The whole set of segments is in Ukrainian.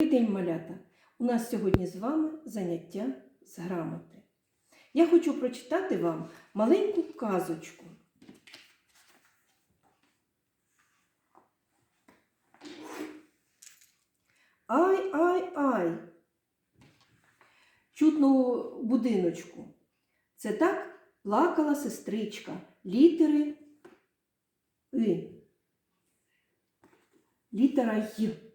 Добрий день, малята! У нас сьогодні з вами заняття з грамоти. Я хочу прочитати вам маленьку казочку. Ай, ай, ай. Чутно будиночку. Це так плакала сестричка. Літери И. Літера Й.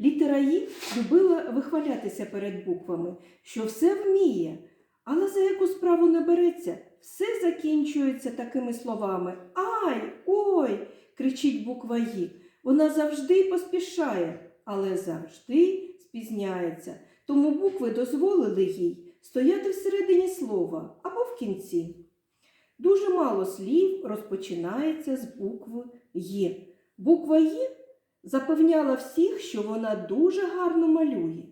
Літера «І» любила вихвалятися перед буквами, що все вміє, але за яку справу не береться, все закінчується такими словами Ай, ой! кричить буква «І». Вона завжди поспішає, але завжди спізняється. Тому букви дозволили їй стояти всередині слова або в кінці. Дуже мало слів розпочинається з букви «Й». Буква «Й» запевняла всіх, що вона дуже гарно малює.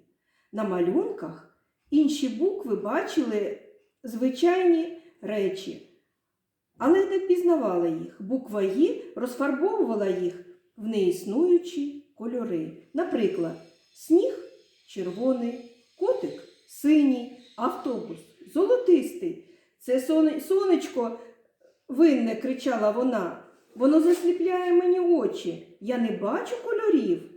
На малюнках інші букви бачили звичайні речі, але не пізнавали їх. Буква «Ї» розфарбовувала їх в неіснуючі кольори. Наприклад, сніг червоний, котик синій, автобус золотистий. Це сонечко винне, кричала вона. Воно засліпляє мені очі. Я не бачу кольорів.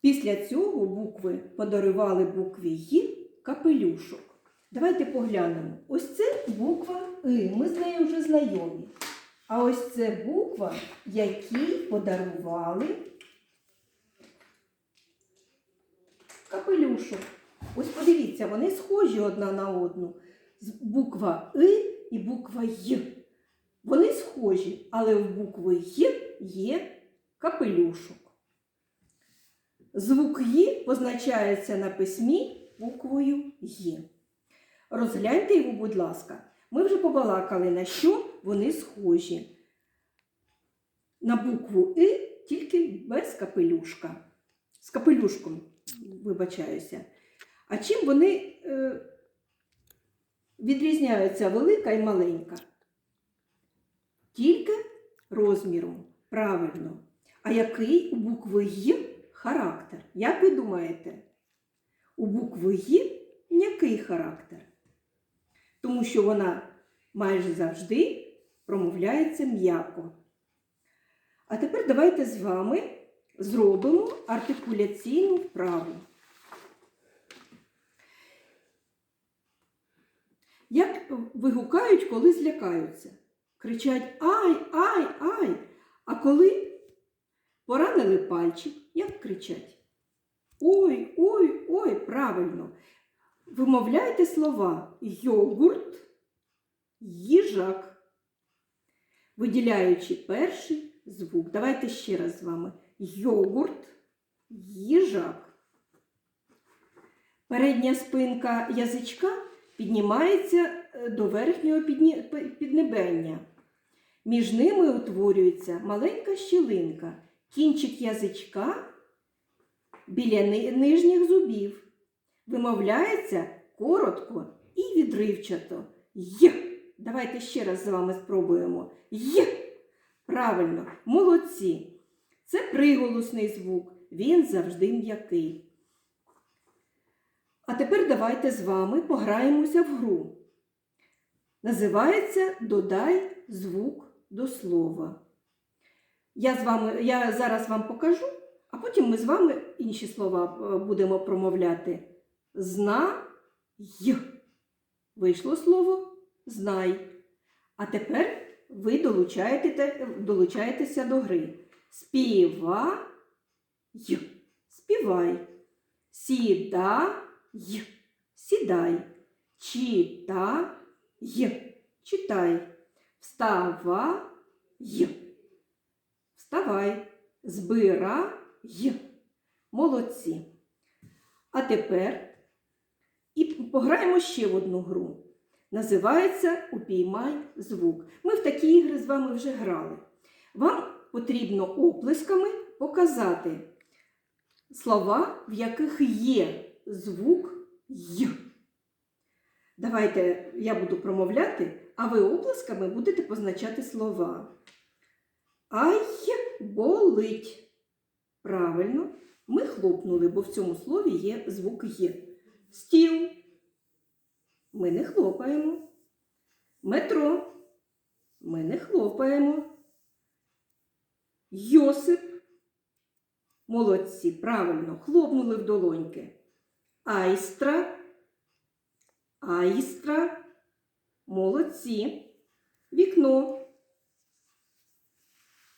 Після цього букви подарували букві «Й» капелюшок. Давайте поглянемо. Ось це буква И. Ми з нею вже знайомі. А ось це буква, якій подарували капелюшок. Ось подивіться, вони схожі одна на одну. Буква И і буква Й. Вони схожі, але в букви Й є капелюшок. Звук Й позначається на письмі буквою Й. Розгляньте його, будь ласка. Ми вже побалакали, на що вони схожі. На букву И тільки без капелюшка. З капелюшком, вибачаюся. А чим вони е, відрізняються велика і маленька? Тільки розміром. Правильно. А який у букви Й характер? Як ви думаєте? У букви Й м'який характер. Тому що вона майже завжди промовляється м'яко. А тепер давайте з вами зробимо артикуляційну вправу. Як вигукають, коли злякаються? Кричать ай, ай, ай. А коли поранили пальчик, як кричать? Ой, ой, ой, правильно. Вимовляйте слова йогурт, їжак, виділяючи перший звук. Давайте ще раз з вами. Йогурт, їжак. Передня спинка язичка піднімається е, до верхнього піднебення. Між ними утворюється маленька щілинка, кінчик язичка біля нижніх зубів. Вимовляється коротко і відривчато. Й. Давайте ще раз з вами спробуємо. Й. Правильно, молодці. Це приголосний звук. Він завжди м'який. А тепер давайте з вами пограємося в гру. Називається Додай звук до слова. Я, з вами, я зараз вам покажу, а потім ми з вами інші слова е, будемо промовляти. Зна й. Вийшло слово знай. А тепер ви долучаєте, долучаєтеся до гри. Співа й. Співай. Сідай. Сідай. Читай. Читай. Вставай. Вставай. Збирай. Молодці. А тепер і пограємо ще в одну гру. Називається Упіймай звук. Ми в такі ігри з вами вже грали. Вам потрібно оплесками показати слова, в яких є звук Й. Давайте я буду промовляти, а ви оплесками будете позначати слова. Ай болить. Правильно. Ми хлопнули, бо в цьому слові є звук є. Стіл. Ми не хлопаємо. Метро. Ми не хлопаємо. Йосип. Молодці, правильно, хлопнули в долоньки. Айстра. Айстра. Молодці. Вікно.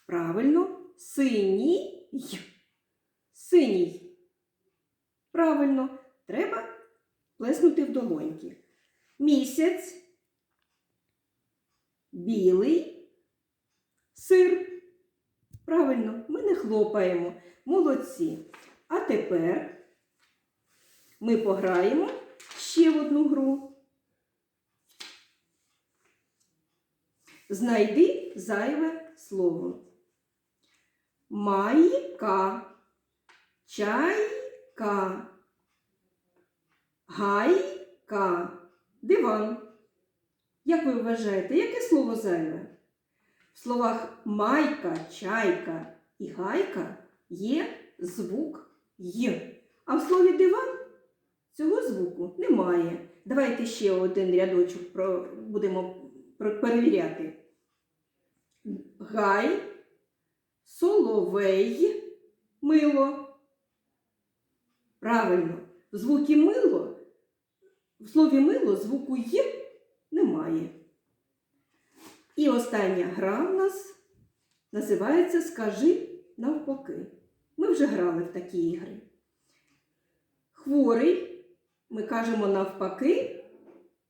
Правильно. Синій. Синій. Правильно. Треба плеснути в долоньки. Місяць. Білий. Сир. Правильно, ми не хлопаємо. Молодці. А тепер ми пограємо ще в одну гру. Знайди зайве слово. Майка, чайка, гайка, диван. Як ви вважаєте, яке слово зайве? В словах майка, чайка і гайка є звук й. А в слові диван цього звуку немає. Давайте ще один рядочок будемо перевіряти. Гай, соловей, мило. Правильно, в звукі мило, в слові мило звуку й немає. І остання гра в нас називається Скажи навпаки. Ми вже грали в такі ігри. Хворий, ми кажемо навпаки,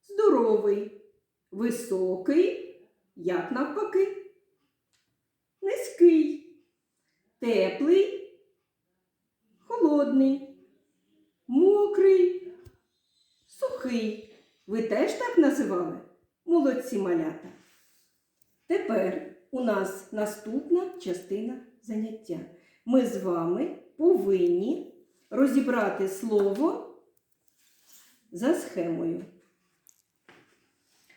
здоровий, високий, як навпаки, низький, теплий, холодний, мокрий, сухий. Ви теж так називали? Молодці малята. Тепер у нас наступна частина заняття. Ми з вами повинні розібрати слово за схемою.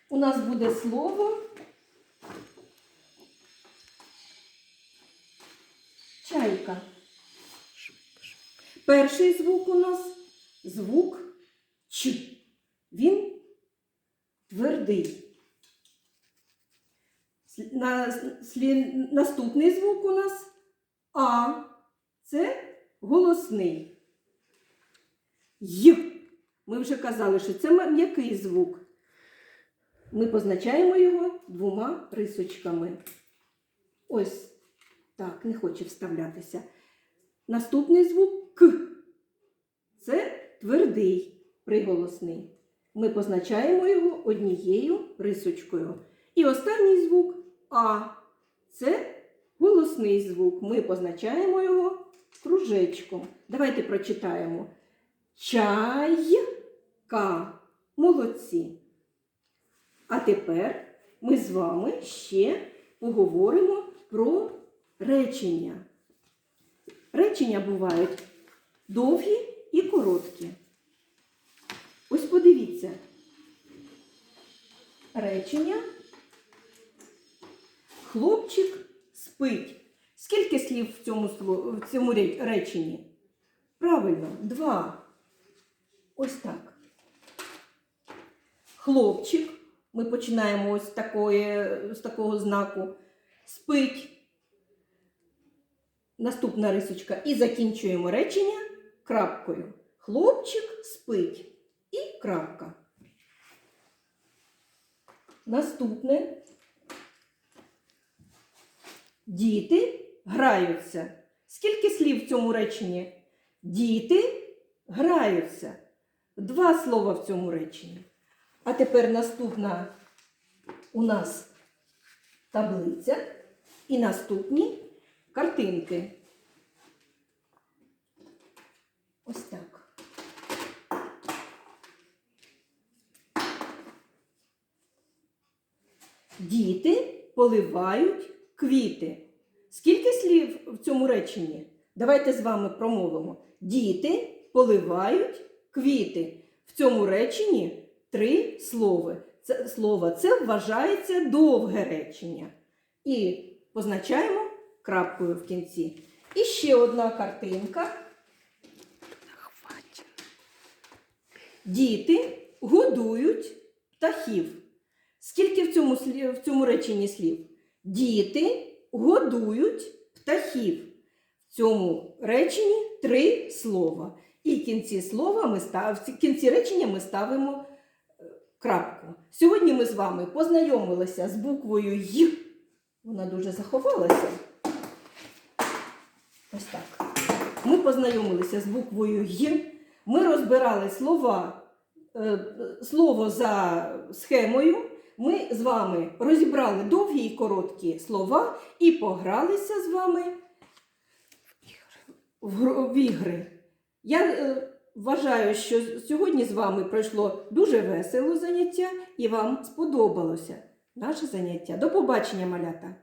У нас буде слово чайка. Перший звук у нас звук Ч. Він твердий. Наступний звук у нас А. Це голосний. Й. Ми вже казали, що це м'який звук. Ми позначаємо його двома рисочками. Ось так, не хоче вставлятися. Наступний звук К. Це твердий приголосний. Ми позначаємо його однією рисочкою. І останній звук А. Це голосний звук. Ми позначаємо його кружечком. Давайте прочитаємо. Чайка. Молодці. А тепер ми з вами ще поговоримо про речення. Речення бувають довгі і короткі. Ось подивіться. Речення. Хлопчик спить. Скільки слів в цьому, в цьому реченні? Правильно, два. Ось так. Хлопчик. Ми починаємо ось такої, з такого знаку. Спить. Наступна рисочка. І закінчуємо речення крапкою. Хлопчик спить. І крапка. Наступне. Діти граються. Скільки слів в цьому реченні? Діти граються. Два слова в цьому реченні. А тепер наступна у нас таблиця і наступні картинки. Ось так. Діти поливають квіти. Скільки слів в цьому реченні? Давайте з вами промовимо. Діти поливають квіти. В цьому реченні три слова. Це, слова. Це вважається довге речення. І позначаємо крапкою в кінці. І ще одна картинка. Діти годують птахів. Скільки в цьому в цьому реченні слів? Діти годують птахів. В цьому реченні три слова. І в кінці слова ми став, в кінці речення ми ставимо крапку. Сьогодні ми з вами познайомилися з буквою Й. Вона дуже заховалася. Ось так. Ми познайомилися з буквою Й. Ми розбирали слова, е, слово за схемою. Ми з вами розібрали довгі і короткі слова і погралися з вами в, ігри. Я е, вважаю, що сьогодні з вами пройшло дуже весело заняття і вам сподобалося наше заняття. До побачення, малята!